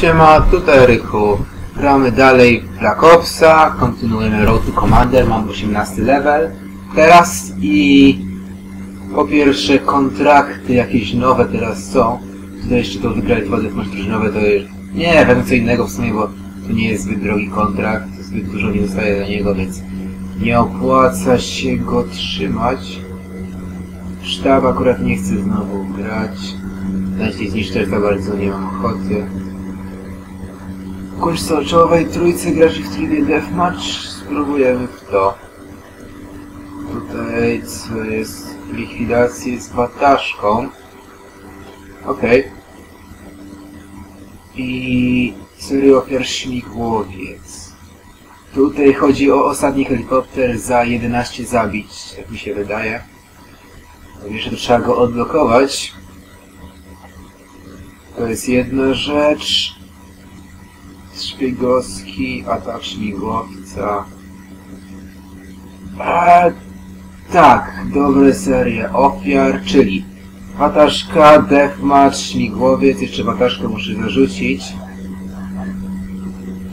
Siema, tutaj Ryku. Gramy dalej w Black Opsa, kontynuujemy Road to Commander, mam 18 level teraz i po pierwsze kontrakty jakieś nowe teraz są. Tutaj jeszcze to wygrać dwa masz drużynowe, to już... Nie, będę co innego w sumie, bo to nie jest zbyt drogi kontrakt, zbyt dużo nie dostaję za niego, więc nie opłaca się go trzymać. Sztab akurat nie chce znowu grać. Dać jej zniszczyć za bardzo nie mam ochoty. W końcu czołowej trójcy graczy w trybie deathmatch spróbujemy w to. Tutaj co jest likwidacji z wataszką. Okej. I serio ofiar śmigłowiec. Tutaj chodzi o ostatni helikopter za 11 zabić, jak mi się wydaje. Jeszcze to trzeba go odblokować. To jest jedna rzecz. Szpiegowski, atak śmigłowca. Tak, dobre serie ofiar, czyli wataszka, deathmatch, śmigłowiec, jeszcze wataszkę muszę zarzucić.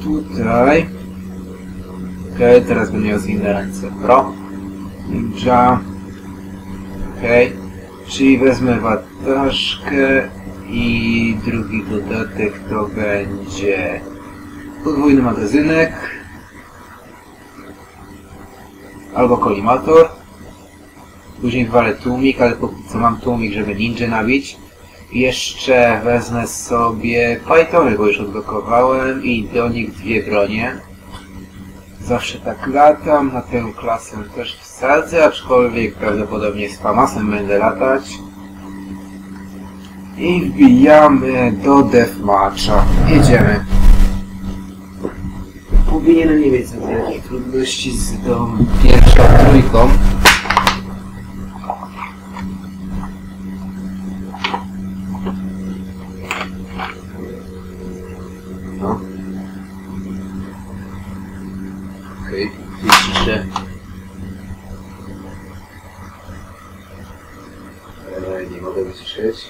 Tutaj. Okej, okay, teraz będę miał zwinne ręce. Pro. Ninja. Okej. Okay. Czyli wezmę wataszkę i drugi dodatek to będzie podwójny magazynek albo kolimator. Później walę tłumik, ale póki co mam tłumik, żeby ninja nabić. Jeszcze wezmę sobie Pythony, bo już odblokowałem i do nich dwie bronie. Zawsze tak latam, na tę klasę też wsadzę, aczkolwiek prawdopodobnie z Famasem będę latać. I wbijamy do deathmatcha. Jedziemy. Powinienem nie mieć za wielkich trudności z tą pierwszą trójką. No. Okej, okay. ciszę. Eee, nie mogę wyciszyć.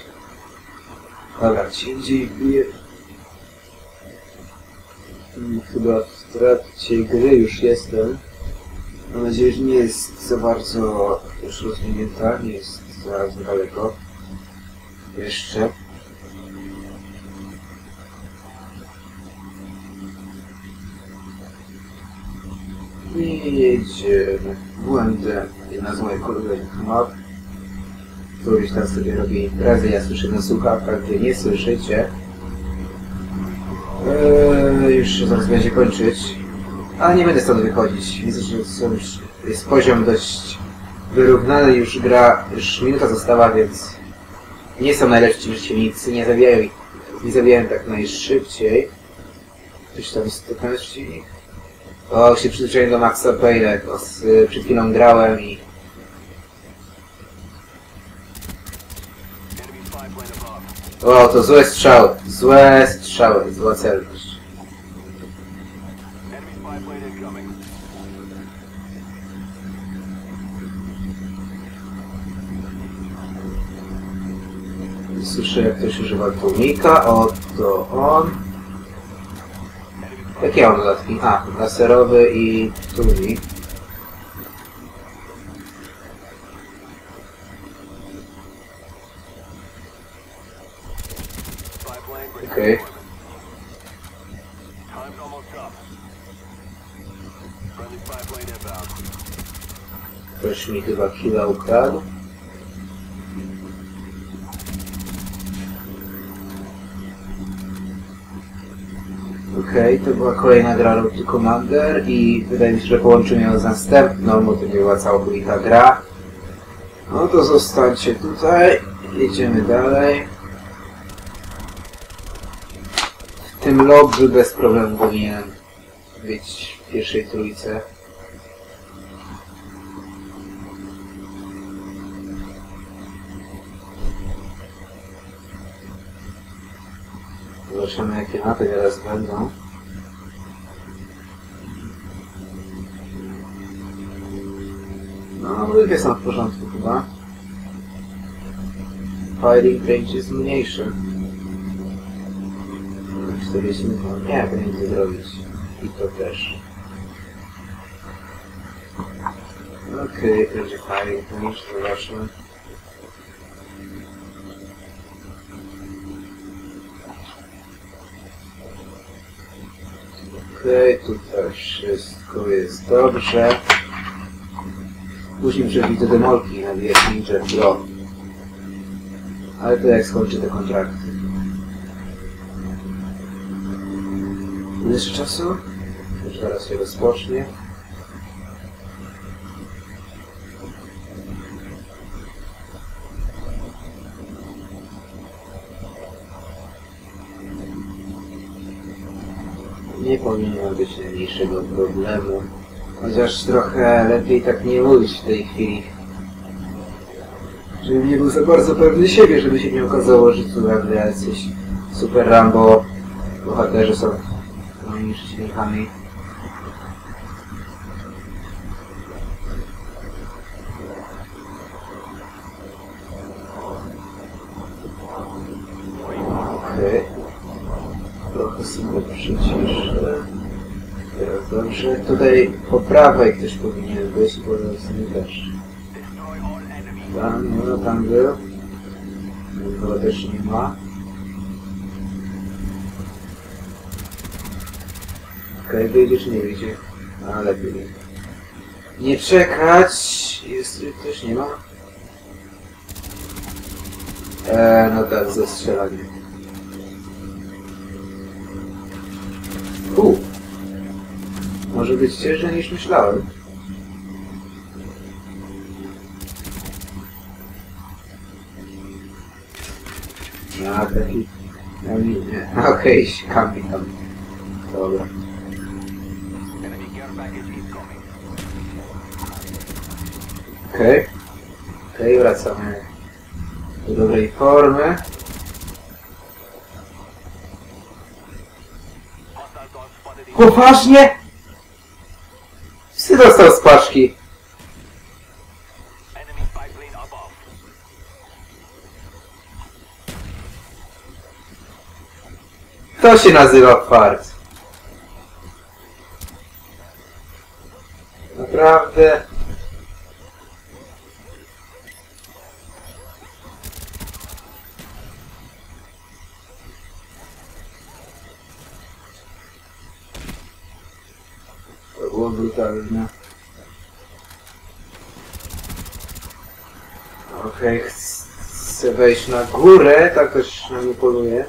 Dobra, gdzie indziej wbiję. Hmm, Chyba w trakcie gry już jestem. Mam nadzieję, że nie jest za bardzo już rozwinięta, nie jest za daleko. Jeszcze. I jedziemy. Błędem. Jedna z moich kolejnych map. Któryś tam sobie robi imprezę, ja słyszę na słuchawkach, wy nie słyszycie. Eee, już się zaraz będzie kończyć. Ale nie będę stąd wychodzić. Widzę, że jest poziom dość wyrównany, już gra, już minuta została, więc nie są najlepsi przeciwnicy, nie zabijają ich, nie zabijają tak najszybciej. Ktoś tam jest to ten przeciwnik? O, się przyzwyczaiłem do Maxa Payne, z, przed chwilą grałem i O, to złe strzały. Złe strzały, zła celność. Słyszę jak ktoś używa tłumika. O, to on. Jakie mam dodatki? A, laserowy i tłumik. Okej. Okay. Ktoś mi chyba killa ukradł. Okej, okay, to była kolejna gra to Commander i wydaje mi się, że połączymy ją z następną, bo to nie była całkowita gra. No to zostańcie tutaj, jedziemy dalej. tym lobby bez problemu powinien być w pierwszej trójce. Zobaczymy jakie mapy teraz będą. No, ludzie są w porządku chyba. Firing range jest mniejszy. 40 minut. Nie, powinien to zrobić. I to też. Okej, to będzie to już zobaczmy. Okej, tutaj wszystko jest dobrze. Później przewidzę demolki na DS Ninja Pro. Ale to jak skończę te kontrakty. Ile jeszcze czasu? Już zaraz się rozpocznie. Nie powinno być najmniejszego problemu. Chociaż trochę lepiej tak nie mówić w tej chwili. Żebym nie był za bardzo pewny siebie, żeby się nie okazało, że tu nagle jacyś super Rambo bohaterzy są moimi przeciwnikami. Okej. Trochę sobie przyciszę. Dobrze. Tutaj po prawej ktoś powinien być, bo sobie też. Tam, no tam był. Nikogo też nie ma. Okej, czy nie wyjdzie? A, lepiej nie. Nie czekać! Jest, ktoś nie ma? Eee, no tak, zastrzelanie. Może być ciężej niż myślałem. A, taki... No nie. Okej, kampi tam. Dobra. Package incoming. Okej. Okej, wracamy do dobrej formy. Poważnie? Psy dostał z. To się nazywa fart. Naprawdę. Brutalne. Okej, ch- chcę wejść na górę, tak też na mnie poluje.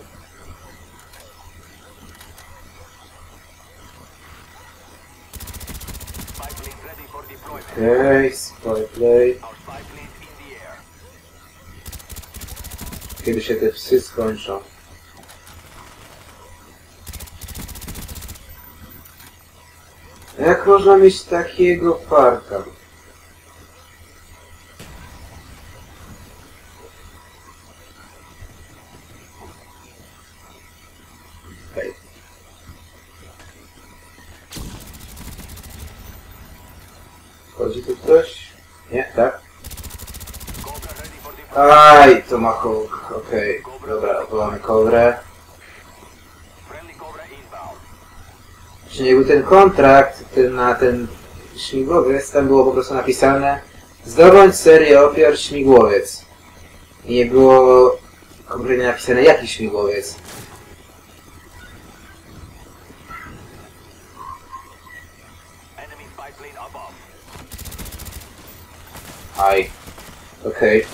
Okej, air. Kiedy się te psy skończą. Jak można mieć takiego? Okej. Chodzi tu ktoś? Nie, tak? Aj, to ma hołk. Okej, dobra, odwołamy kobrę. Czy nie był ten kontrakt ten, na ten śmigłowiec, tam było po prostu napisane zdobądź serię ofiar śmigłowiec. I nie było konkretnie napisane jaki śmigłowiec. Aj. Okej.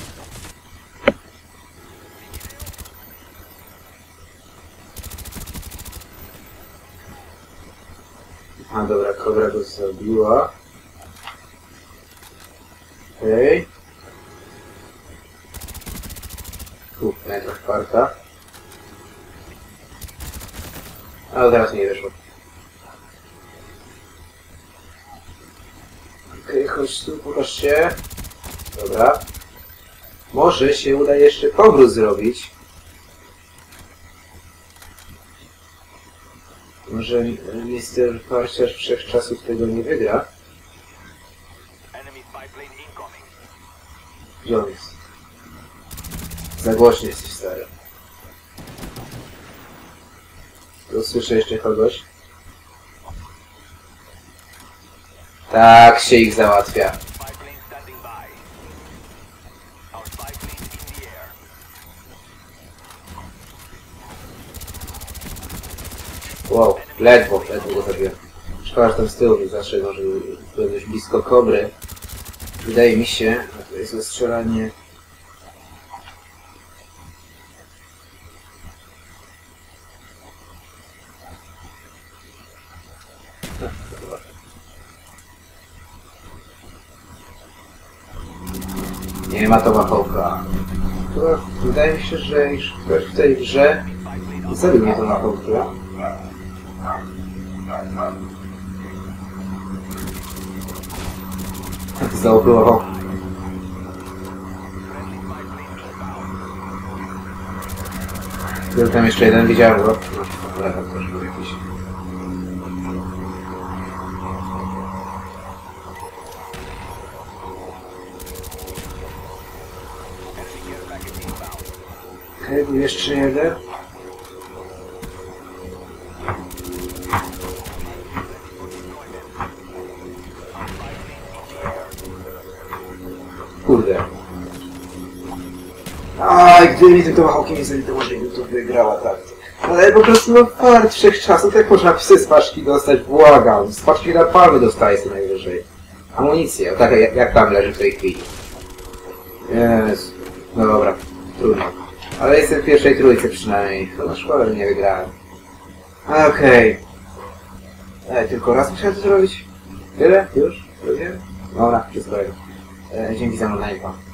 A dobra, kobra go zabiła. Okej. Okay. Tu, jaka czwarta. Ale teraz nie wyszło. Okej, chodź tu, pokaż się. Dobra. Może się uda jeszcze powrót zrobić. Może mister Parciarz Wszechczasów tego nie wygra. Jest? Za głośny jesteś stary. Tu słyszę jeszcze kogoś. Tak się ich załatwia. Ledwo, ledwo go zabiłem. Szkoda, że tam z tyłu nie zaszedł, że byłem dość blisko kobry. Wydaje mi się, że to jest strzelanie. Nie ma to machołka. Wydaje mi się, że już ktoś w tej grze zabił mnie to machołkę. Znowu próbował. Był tam jeszcze jeden, widziałem go. Jeszcze jeden. Aj, gdyby mi tym tomahawkiem nie zabito, może bym to wygrała tak. Ale po prostu no fart wszechczasów, tak można psy z paczki dostać, błagam. Z paczki na palmy dostaję co najwyżej. Amunicję, o tak jak, jak tam leży w tej chwili. Jest. No dobra, trudno. Ale jestem w pierwszej trójce przynajmniej. No szkoda, że nie wygrałem. Okej. Ej, tylko raz musiałem to zrobić? Tyle? Już? Zrobiłem? Dobra, wszystko. E, dzięki za oglądanie. pa.